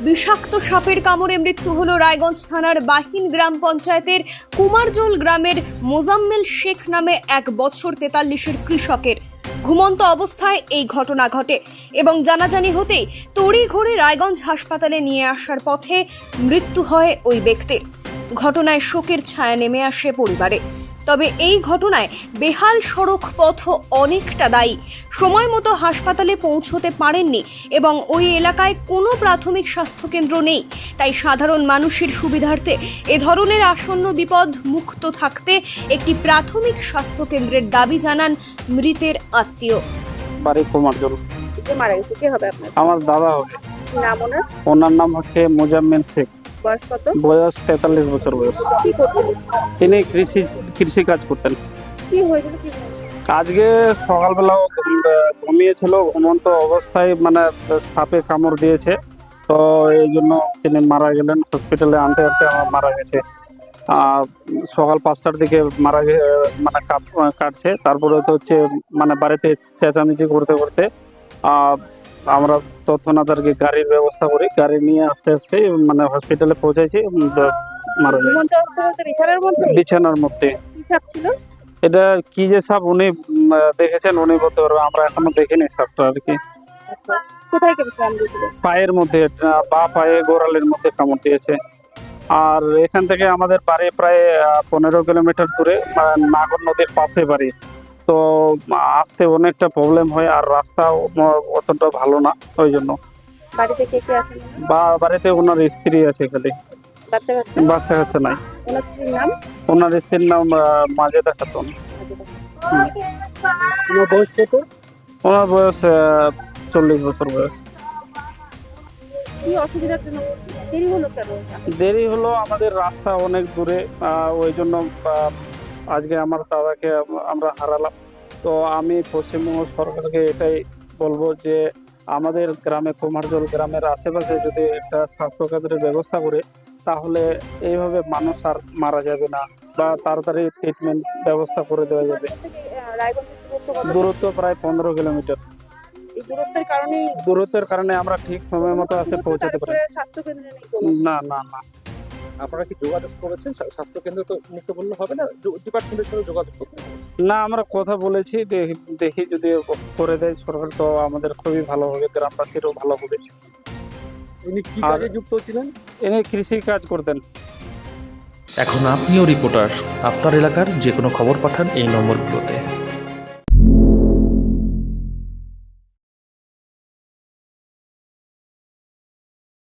বিষাক্ত সাপের কামড়ে মৃত্যু হল রায়গঞ্জ থানার বাহিন গ্রাম পঞ্চায়েতের কুমারজোল গ্রামের মোজাম্মেল শেখ নামে এক বছর তেতাল্লিশের কৃষকের। ঘুমন্ত অবস্থায় এই ঘটনা ঘটে এবং জানাজানি হতেই তড়িঘড়ি রায়গঞ্জ হাসপাতালে নিয়ে আসার পথে মৃত্যু হয় ওই ব্যক্তির। ঘটনায় শোকের ছায়া নেমে আসে পরিবারে। তবে এই ঘটনায় বেহাল সড়ক পথ অনেকটা দায়ী। সময় মতো হাসপাতালে পৌঁছতে পারেননি এবং ওই এলাকায় কোনো প্রাথমিক স্বাস্থ্যকেন্দ্র নেই। তাই সাধারণ মানুষের সুবিধার্থে এ ধরনের আসন্ন বিপদ মুক্ত থাকতে একটি প্রাথমিক স্বাস্থ্যকেন্দ্রের দাবি জানান মৃতের আত্মীয়। বাড়ি কুমারজল কে মারা গেছে কে হবে আপনার? আমার দাদা হবে। নাম ওনার? ওনার নাম হচ্ছে মোজাম্মেল শেখ। বয়স কত? বয়স তেতাল্লিশ বছর বয়স। কি করতেন? তিনি কৃষি কৃষি কাজ করতেন। কি হয়েছিল কি? আজকে সকালবেলা ও ঘুম- ঘুমিয়েছিল ঘুমন্ত অবস্থায় মানে সাপে কামড় দিয়েছে। তো এই জন্য তিনি মারা গেলেন। হসপিটালে আনতে আনতে আমার মারা গেছে। সকাল পাঁচটার দিকে মারা মানে কাট- কাটছে। তারপরে তো হচ্ছে মানে বাড়িতে চেঁচামেচি করতে করতে আমরা তৎক্ষণাৎ আর কি গাড়ির ব্যবস্থা করি গাড়ি নিয়ে আস্তে আস্তে মানে হসপিটালে পৌঁছাইছি মারা যায়। বিছানার মধ্যে বিছানার মধ্যে। ছিল? এটা কি যে সাপ উনি দেখেছেন? উনি বলতে পারবে আমরা এখনও দেখিনি সাপটা আর কি। আচ্ছা পায়ের মধ্যে বা পায়ে গোড়ালের মধ্যে কামড় দিয়েছে। আর এখান থেকে আমাদের বাড়ি প্রায় পনেরো কিলোমিটার দূরে নাগর নদীর পাশে বাড়ি। তো আসতে অনেকটা প্রবলেম হয় আর রাস্তাও অতটা ভালো না ওই জন্য। বাড়িতে কে কে আছেন? বা বাড়িতে ওনার স্ত্রী আছে খালি। বাচ্চা কাচ্চা? বাচ্চা কাচ্চা নাই। ওনার স্ত্রীর নাম? ওনার স্ত্রীর নাম মাজেদা খাতুন। ওনার বয়স কত? ওনার বয়স চল্লিশ বছর বয়স। দেরি হলো আমাদের রাস্তা অনেক দূরে ওই জন্য আজকে আমার দাদাকে আমরা হারালাম। তো আমি পশ্চিমবঙ্গ সরকারকে এটাই বলব যে আমাদের গ্রামে কুমারজল গ্রামের আশেপাশে যদি একটা স্বাস্থ্যকেন্দ্রের ব্যবস্থা করে তাহলে এইভাবে মানুষ আর মারা যাবে না বা তাড়াতাড়ি ট্রিটমেন্ট ব্যবস্থা করে দেওয়া যাবে। দূরত্ব প্রায় পনেরো কিলোমিটার। এই দূরত্বের কারণেই দূরত্বের কারণে আমরা ঠিক সময় মতো আসে পৌঁছাতে পারি। না না না। আপনারা কি যোগাযোগ করেছেন? স্বা- স্বাস্থ্য কেন্দ্র তো মুক্ত বললে হবে না? ডিপার্টমেন্টের সঙ্গে যোগাযোগ করতে না আমরা কথা বলেছি দেখি দেখি যদি করে দেয় সরকার তো আমাদের খুবই ভালো হবে গ্রামবাসীরও ভালো হবে। ইনি কি কাজে যুক্ত ছিলেন? ইনি কৃষি কাজ করতেন। এখন আপনিও রিপোর্টার আপনার এলাকার যে কোনো খবর পাঠান এই নম্বরগুলোতে।